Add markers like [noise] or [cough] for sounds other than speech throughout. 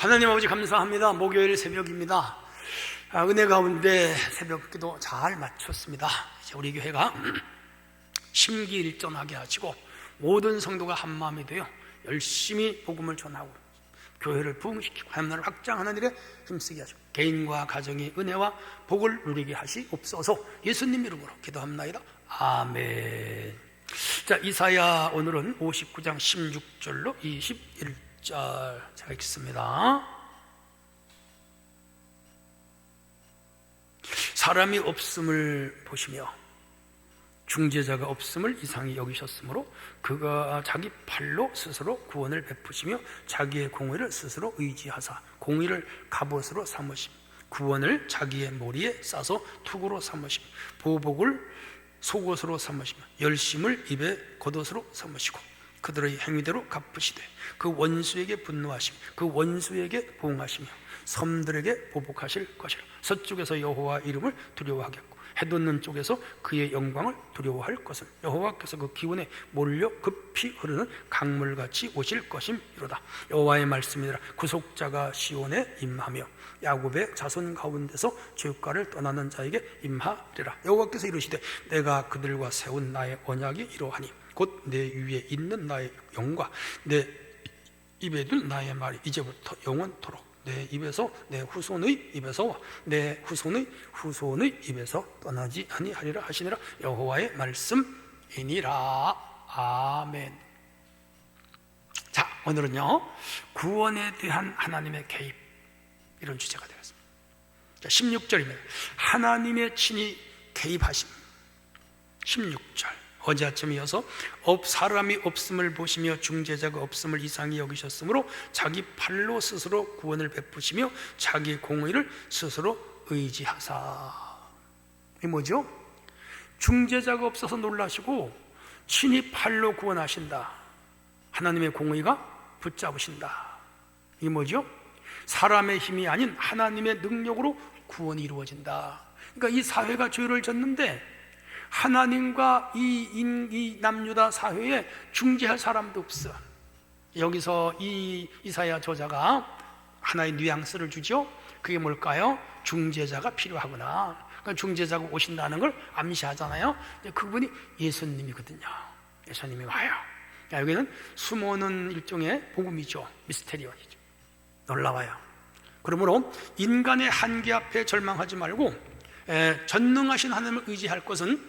하나님 아버지 감사합니다. 목요일 새벽입니다. 아, 은혜 가운데 새벽 기도 잘 마쳤습니다. 이제 우리 교회가 심기일전하게 하시고 모든 성도가 한 마음이 되어 열심히 복음을 전하고 교회를 부흥시키고 하나님을 확장하는 일에 힘쓰게 하시고 개인과 가정의 은혜와 복을 누리게 하시옵소서 예수님 이름으로 기도합나이다. 아멘. 자, 이사야 오늘은 59장 16절로 21절 제가 읽습니다. 사람이 없음을 보시며 중재자가 없음을 이상히 여기셨으므로 그가 자기 팔로 스스로 구원을 베푸시며 자기의 공의를 스스로 의지하사 공의를 갑옷으로 삼으심 구원을 자기의 머리에 싸서 투구로 삼으심 보복을 속옷으로 삼으시며 열심을 입에 겉옷으로 삼으시고 그들의 행위대로 갚으시되 그 원수에게 분노하시며 그 원수에게 보응하시며 섬들에게 보복하실 것이라. 서쪽에서 여호와 이름을 두려워하겠고 해돋는 쪽에서 그의 영광을 두려워할 것은. 여호와께서 그 기운에 몰려 급히 흐르는 강물같이 오실 것임이로다. 여호와의 말씀이라. 구속자가 시온에 임하며 야곱의 자손 가운데서 죄가를 떠나는 자에게 임하리라. 여호와께서 이르시되 내가 그들과 세운 나의 언약이 이러하니 곧 내 위에 있는 나의 영과 내 입에 둘 나의 말이 이제부터 영원토록 내 입에서 내 후손의 입에서 내 후손의 후손의 입에서 떠나지 아니하리라 하시니라 여호와의 말씀이니라 아멘. 자 오늘은요 구원에 대한 하나님의 개입 이런 주제가 되었습니다. 자, 16절입니다. 하나님의 친히 개입하심. 16절. 어제 아침 이어서 업 사람이 없음을 보시며 중재자가 없음을 이상히 여기셨으므로 자기 팔로 스스로 구원을 베푸시며 자기 공의를 스스로 의지하사. 이 뭐죠? 중재자가 없어서 놀라시고 친히 팔로 구원하신다. 하나님의 공의가 붙잡으신다. 이 뭐죠? 사람의 힘이 아닌 하나님의 능력으로 구원이 이루어진다. 그러니까 이 사회가 죄를 졌는데 하나님과 이, 인, 이 남유다 사회에 중재할 사람도 없어. 여기서 이 이사야 저자가 하나의 뉘앙스를 주죠. 그게 뭘까요? 중재자가 필요하구나. 그러니까 중재자가 오신다는 걸 암시하잖아요. 그분이 예수님이거든요. 예수님이 와요. 여기는 숨어는 일종의 복음이죠. 미스테리언이죠. 놀라워요. 그러므로 인간의 한계 앞에 절망하지 말고 에, 전능하신 하나님을 의지할 것은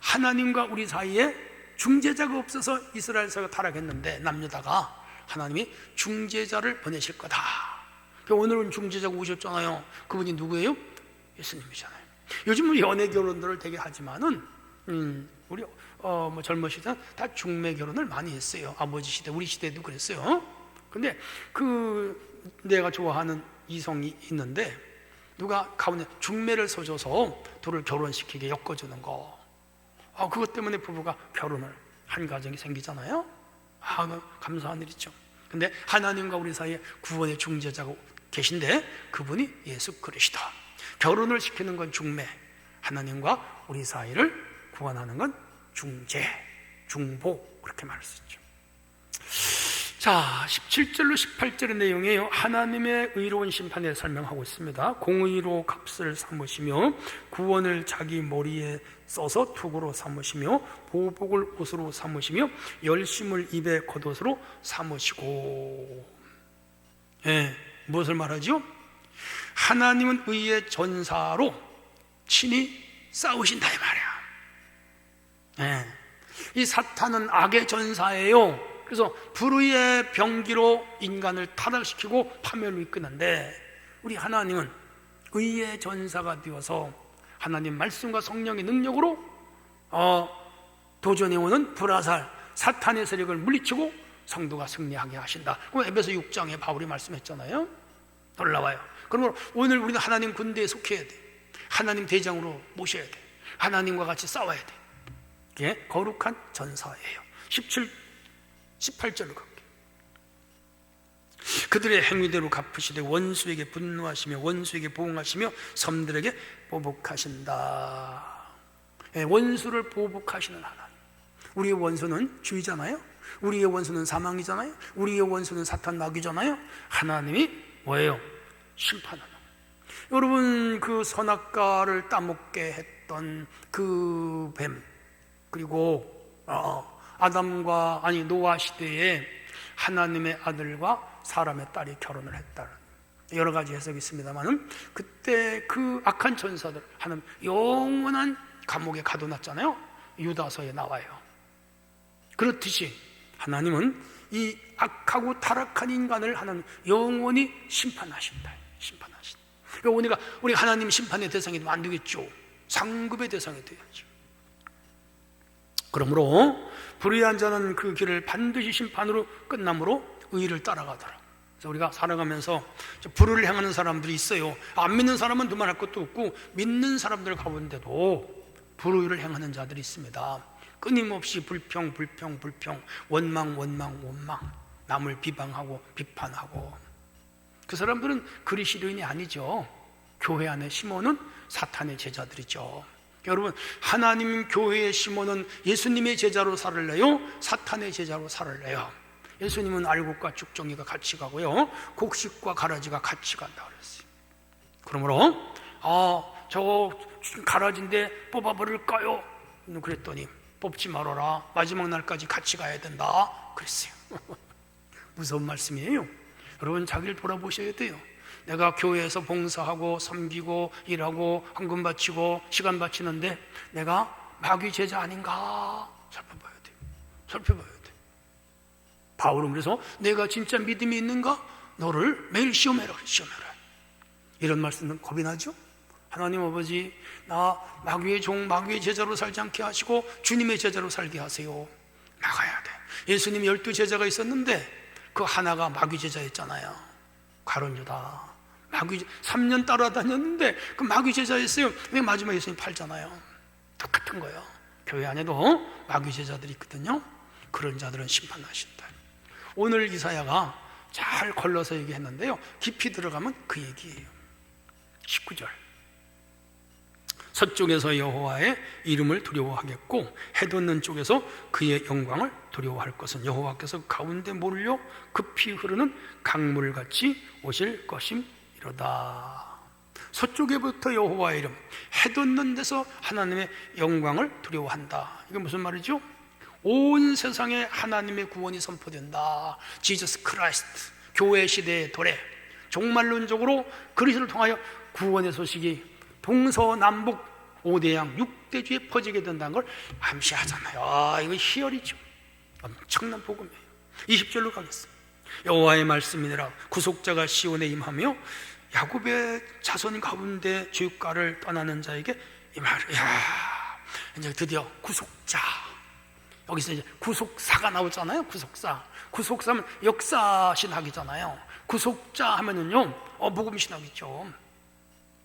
하나님과 우리 사이에 중재자가 없어서 이스라엘 사회가 타락했는데 남유다가 하나님이 중재자를 보내실 거다. 오늘은 중재자가 오셨잖아요. 그분이 누구예요? 예수님이잖아요. 요즘은 연애 결혼들을 되게 하지만은 음, 우리 어, 뭐 젊으시던 다 중매 결혼을 많이 했어요. 아버지 시대, 우리 시대도 그랬어요. 근데 그 내가 좋아하는 이성이 있는데 누가 가운데 중매를 서줘서 둘을 결혼시키게 엮어주는 거. 아, 그것 때문에 부부가 결혼을 한 가정이 생기잖아요. 아, 그 감사한 일이죠. 근데 하나님과 우리 사이에 구원의 중재자가 계신데 그분이 예수 그리스도. 결혼을 시키는 건 중매. 하나님과 우리 사이를 구원하는 건 중재, 중보 그렇게 말할 수 있죠. 자, 17절로 18절의 내용이에요. 하나님의 의로운 심판에 설명하고 있습니다. 공의로 값을 삼으시며 구원을 자기 머리에 써서 투구로 삼으시며 보복을 옷으로 삼으시며 열심을 입에 겉옷으로 삼으시고 예, 무엇을 말하죠? 하나님은 의의 전사로 친히 싸우신다 이 말이야. 예, 이 사탄은 악의 전사예요. 그래서 불의의 병기로 인간을 타락시키고 파멸로 이끄는데 우리 하나님은 의의 전사가 되어서 하나님 말씀과 성령의 능력으로 어, 도전해오는 불화살 사탄의 세력을 물리치고 성도가 승리하게 하신다. 그럼 에베소 6장에 바울이 말씀했잖아요. 놀라워요. 그러므로 오늘 우리는 하나님 군대에 속해야 돼. 하나님 대장으로 모셔야 돼. 하나님과 같이 싸워야 돼. 이게 거룩한 전사예요. 17 18절로 갈게요. 그들의 행위대로 갚으시되 원수에게 분노하시며 원수에게 보응하시며 섬들에게 보복하신다. 예, 원수를 보복하시는 하나님. 우리의 원수는 주의잖아요. 우리의 원수는 사망이잖아요. 우리의 원수는 사탄 마귀잖아요. 하나님이 뭐예요? 심판하는. 여러분 그 선악과를 따먹게 했던 그 뱀 그리고 어, 아담과 아니 노아 시대에 하나님의 아들과 사람의 딸이 결혼을 했다는 여러 가지 해석이 있습니다만은 그때 그 악한 천사들 하나님 영원한 감옥에 가둬놨잖아요. 유다서에 나와요. 그렇듯이 하나님은 이 악하고 타락한 인간을 하나님 영원히 심판하신다. 심판하신다. 그러니까 우리가 우리 하나님 심판의 대상이 되면 안 되겠죠. 상급의 대상이 돼야죠. 그러므로 불의한 자는 그 길을 반드시 심판으로 끝남으로 의를 따라가더라. 그래서 우리가 살아가면서 불의를 행하는 사람들이 있어요. 안 믿는 사람은 두말할 것도 없고 믿는 사람들 가운데도 불의를 행하는 자들이 있습니다. 끊임없이 불평, 불평, 불평, 원망, 원망, 원망, 남을 비방하고 비판하고 그 사람들은 그리스도인이 아니죠. 교회 안에 심어는 사탄의 제자들이죠. 여러분, 하나님 교회에 심어는 예수님의 제자로 살을래요? 사탄의 제자로 살을래요? 예수님은 알곡과 죽정이가 같이 가고요. 곡식과 가라지가 같이 간다 그랬어요. 그러므로 아, 저 가라지인데 뽑아버릴까요? 그랬더니 뽑지 말아라. 마지막 날까지 같이 가야 된다. 그랬어요. [laughs] 무서운 말씀이에요. 여러분 자기를 돌아보셔야 돼요. 내가 교회에서 봉사하고 섬기고 일하고 헌금 바치고 시간 바치는데 내가 마귀 제자 아닌가 살펴봐야 돼요. 살펴봐야 돼. 바울은 그래서 내가 진짜 믿음이 있는가 너를 매일 시험해라 시험해라. 이런 말씀은 겁이 나죠? 하나님 아버지 나 마귀의 종 마귀의 제자로 살지 않게 하시고 주님의 제자로 살게 하세요. 나가야 돼. 예수님 열두 제자가 있었는데 그 하나가 마귀 제자였잖아요. 가론 유다. 마귀 3년 따라다녔는데 그 마귀 제자였어요. 근데 마지막에 예수님 팔잖아요. 똑같은 거예요. 교회 안에도 마귀 제자들이 있거든요. 그런 자들은 심판하신다. 오늘 이사야가 잘 걸러서 얘기했는데요. 깊이 들어가면 그 얘기예요. 19절. 서쪽에서 여호와의 이름을 두려워하겠고 해돋는 쪽에서 그의 영광을 두려워할 것은 여호와께서 가운데 몰려 급히 흐르는 강물같이 오실 것임 이로다. 서쪽에부터 여호와의 이름, 해돋는 데서 하나님의 영광을 두려워한다. 이게 무슨 말이죠? 온 세상에 하나님의 구원이 선포된다. 지저스 크라이스트, 교회 시대의 도래, 종말론적으로 그리스도를 통하여 구원의 소식이 동서남북 5대양 6대주에 퍼지게 된다는 걸 암시하잖아요. 아, 이거 희열이죠. 엄청난 복음이에요. 20절로 가겠습니다. 여호와의 말씀이니라 구속자가 시온에 임하며 야곱의 자손 가운데 주가를 떠나는 자에게 임하려. 야, 이제 드디어 구속자. 여기서 이제 구속사가 나오잖아요. 구속사. 구속사면 역사 신학이잖아요. 구속자 하면은요, 어, 복음 신학이죠.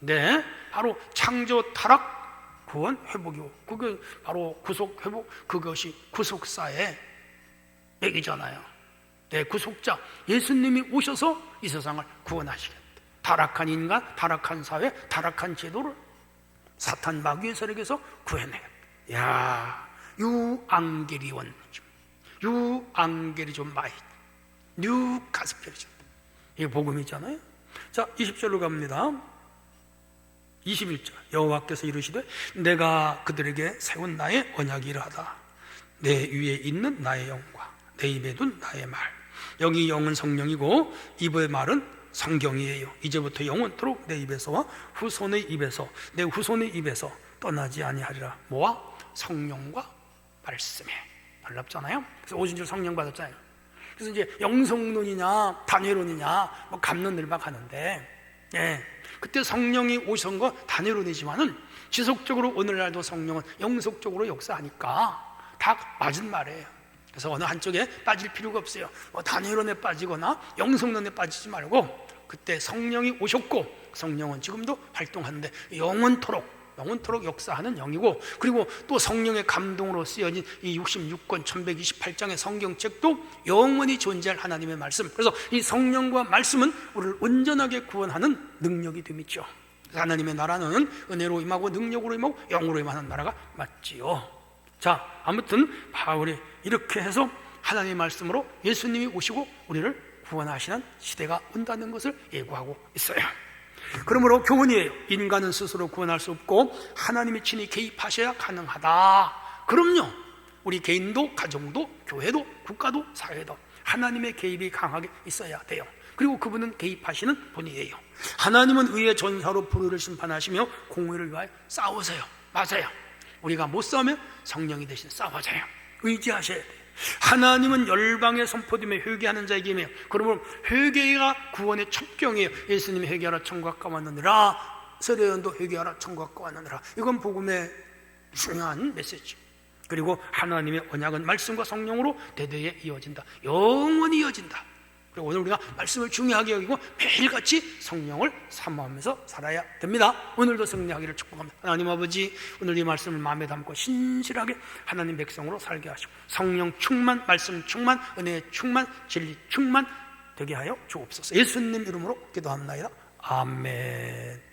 네, 바로 창조 타락 구원 회복이고 그게 바로 구속 회복 그것이 구속사의 맥이잖아요. 네, 구속자 예수님이 오셔서 이 세상을 구원하시겠다. 타락한 인간, 타락한 사회, 타락한 제도를 사탄 마귀의 세력에서 구해내겠다. 야, 유앙게리온, 유앙게리존 마이, 뉴 가스펠이죠. 이게 복음이잖아요. 자, 20절로 갑니다. 21절 여호와께서 이르시되 내가 그들에게 세운 나의 언약이 이하다 내 위에 있는 나의 영과 내 입에 둔 나의 말 여기 영은 성령이고 입의 말은 성경이에요 이제부터 영원토록 내 입에서와 후손의 입에서 내 후손의 입에서 떠나지 아니하리라 뭐와? 성령과 말씀에 놀랍잖아요 그래서 오순절 성령 받았잖아요 그래서 이제 영성론이냐 단회론이냐 뭐 감론을박 하는데 예. 그때 성령이 오신 거 단회론이지만은 지속적으로 오늘날도 성령은 영속적으로 역사하니까 다 맞은 말이에요. 그래서 어느 한쪽에 빠질 필요가 없어요. 뭐 단회론에 빠지거나 영성론에 빠지지 말고 그때 성령이 오셨고 성령은 지금도 활동하는데 영원토록 영원토록 역사하는 영이고 그리고 또 성령의 감동으로 쓰여진 이 66권 1128장의 성경책도 영원히 존재할 하나님의 말씀. 그래서 이 성령과 말씀은 우리를 온전하게 구원하는 능력이 됨이죠. 하나님의 나라는 은혜로 임하고 능력으로 임하고 영으로 임하는 나라가 맞지요. 자 아무튼 바울이 이렇게 해서 하나님의 말씀으로 예수님이 오시고 우리를 구원하시는 시대가 온다는 것을 예고하고 있어요. 그러므로 교훈이에요. 인간은 스스로 구원할 수 없고 하나님이 친히 개입하셔야 가능하다. 그럼요. 우리 개인도 가정도 교회도 국가도 사회도 하나님의 개입이 강하게 있어야 돼요. 그리고 그분은 개입하시는 분이에요. 하나님은 의의 전사로 불의를 심판하시며 공의를 위하여 싸우세요. 맞아요. 우리가 못 싸우면 성령이 대신 싸워줘요. 의지하셔야 돼요. 하나님은 열방에 선포되며 회개하는 자에게 임해요. 그러므로 회개가 구원의 첩경이에요. 예수님이 회개하라 천국과 왔느니라 세례연도 회개하라 천국과 왔느니라 이건 복음의 중요한 메시지. 그리고 하나님의 언약은 말씀과 성령으로 대대에 이어진다. 영원히 이어진다. 오늘 우리가 말씀을 중요하게 여기고 매일같이 성령을 사모하면서 살아야 됩니다. 오늘도 승리하기를 축복합니다. 하나님 아버지, 오늘 이 말씀을 마음에 담고 신실하게 하나님 백성으로 살게 하시고 성령 충만, 말씀 충만, 은혜 충만, 진리 충만 되게 하여 주옵소서. 예수님 이름으로 기도합니다. 아멘.